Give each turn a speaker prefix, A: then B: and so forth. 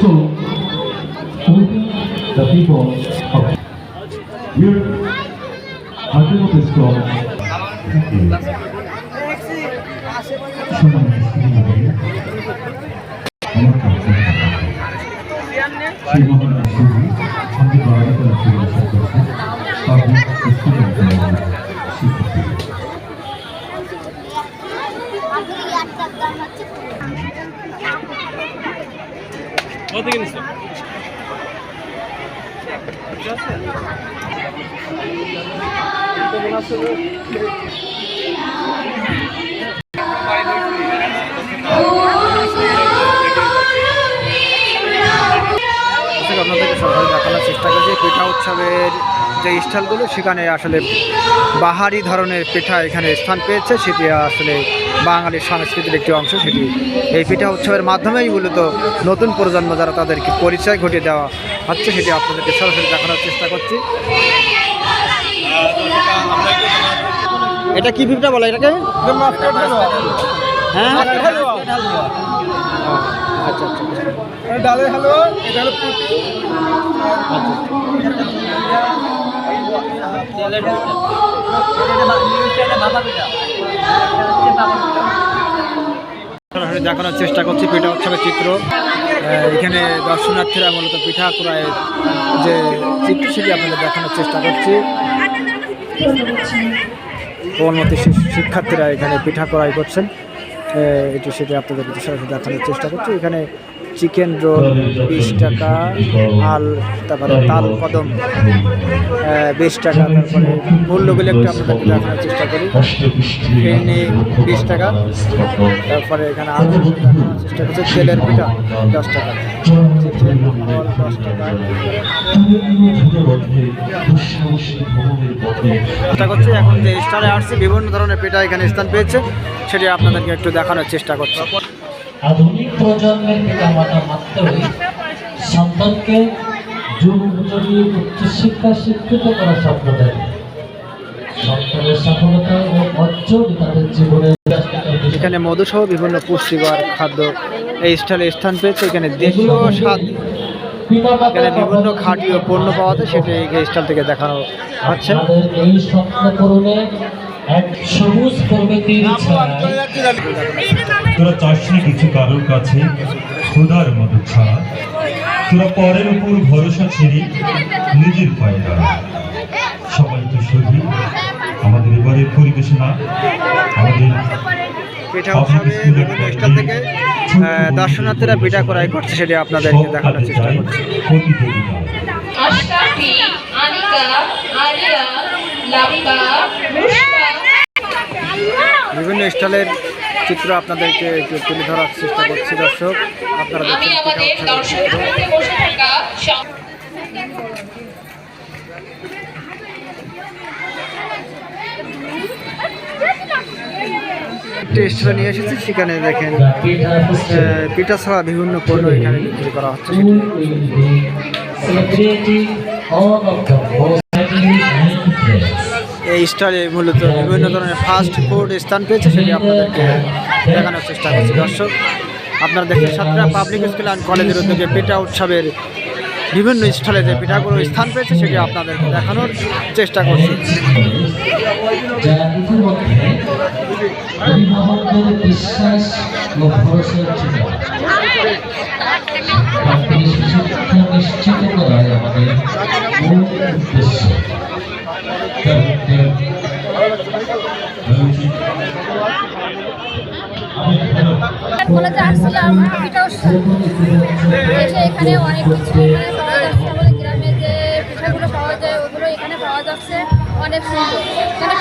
A: So, only the people of here, is called Thank you. সম্মানিত স্ত্রীমণ্ডলী, আমার কাছে সেই মহান সুরী আমাদের বাড়ি করার চিকিৎসা করছে পাবলিক স্টুডেন্ট শিক্ষার্থী
B: দর্শক আপনাদেরকে সরাসরি দেখানোর চেষ্টা করছি পিঠা উৎসবের যে স্টলগুলো সেখানে আসলে বাহারি ধরনের পিঠা এখানে স্থান পেয়েছে। সেটি আসলে বাঙালির সংস্কৃতির একটি অংশ সেটি এই পিঠা উৎসবের মাধ্যমেই মূলত নতুন প্রজন্ম যারা তাদেরকে পরিচয় ঘটিয়ে দেওয়া হচ্ছে সেটি আপনাদেরকে সরাসরি দেখানোর চেষ্টা করছি। এটা কি পিঠা বলে এটাকে? হ্যাঁ? আচ্ছা আচ্ছা আচ্ছা।
C: ডালের হালুয়া এটা হলো
B: দেখানোর চেষ্টা করছি পিঠা উৎসবের চিত্র। এখানে দর্শনার্থীরা মূলত পিঠা ক্রয়ের যে চিত্র সেটি আপনাদের দেখানোর চেষ্টা করছি। কোমলমতি শি- শিক্ষার্থীরা এখানে পিঠা ক্রয় করছেন। এটি সেটি আপনাদের সরাসরি দেখানোর চেষ্টা করছি। এখানে চিকেন রোল, বিশ টাকা আল তারপরে তাল কদম বিশ টাকা, তারপরে মূল্যগুলি একটু আপনাদেরকে দেখানোর চেষ্টা করি। ফেরনি বিশ টাকা, তারপরে এখানে আলু দেখানোর চেষ্টা করছি, তেলের পিঠা দশ টাকা। দশ টাকা চেষ্টা করছি, এখন যে স্টারে আসছে, বিভিন্ন ধরনের পিঠা এখানে স্থান পেয়েছে, সেটি আপনাদেরকে একটু দেখানোর চেষ্টা করছি।
D: আধুনিক প্রজন্মের পিতামাতা মাত্রই সন্তানকে যুগ উচ্চশিক্ষা শিক্ষিত করার স্বপ্ন দেন। সন্তানের সফলতা ও অর্জন তাদের জীবনের
B: এখানে মধুসহ বিভিন্ন পুষ্টিকর খাদ্য এই স্টলে স্থান পেয়েছে। এখানে দেশীয় স্বাদ এখানে বিভিন্ন খাঁটি ও পণ্য পাওয়া যায় সেটি এই স্টল থেকে দেখানো হচ্ছে।
D: এই স্বপ্ন পূরণে এক সবুজ প্রকৃতির
E: তোরা চাসনি কিছু কারোর কাছে? খোদার মতো ছাড়া। তোরা পরের উপর ভরসা ছেড়ে নিজের পায়ে দাঁড়া। সবাই তো শুধু আমাদের এবারের পরিবেশনা আমাদের
B: দর্শনার্থীরা পিঠা করাই করছে সেটি আপনাদেরকে দেখানোর চেষ্টা করছি। বিভিন্ন স্টলের চিত্র আপনাদেরকে একটু তুলে ধরার চেষ্টা করছি দর্শক। আপনারা স্টলে নিয়ে এসেছি সেখানে দেখেন পিঠা ছাড়া বিভিন্ন পণ্য এখানে বিক্রি করা হচ্ছে সেটি
D: celebrating all of the most
B: এই স্টলে মূলত বিভিন্ন ধরনের ফাস্ট ফুড স্থান পেয়েছে, সেটি আপনাদেরকে দেখানোর চেষ্টা করছি। দর্শক, আপনারা দেখেন সাতটা পাবলিক স্কুল অ্যান্ড কলেজের উদ্যোগে পিঠা উৎসবের বিভিন্ন স্থলে যে পিঠাগুলো স্থান পেয়েছে, সেটি আপনাদেরকে দেখানোর চেষ্টা করছি।
D: নিশ্চিত আমাদের
F: কলেজে আসছিলাম উৎসব এসে এখানে অনেক কিছু এখানে পাওয়া যাচ্ছে। আমাদের গ্রামে যে পাওয়া যায়, ওগুলো এখানে পাওয়া যাচ্ছে। অনেক সুন্দর। এখানে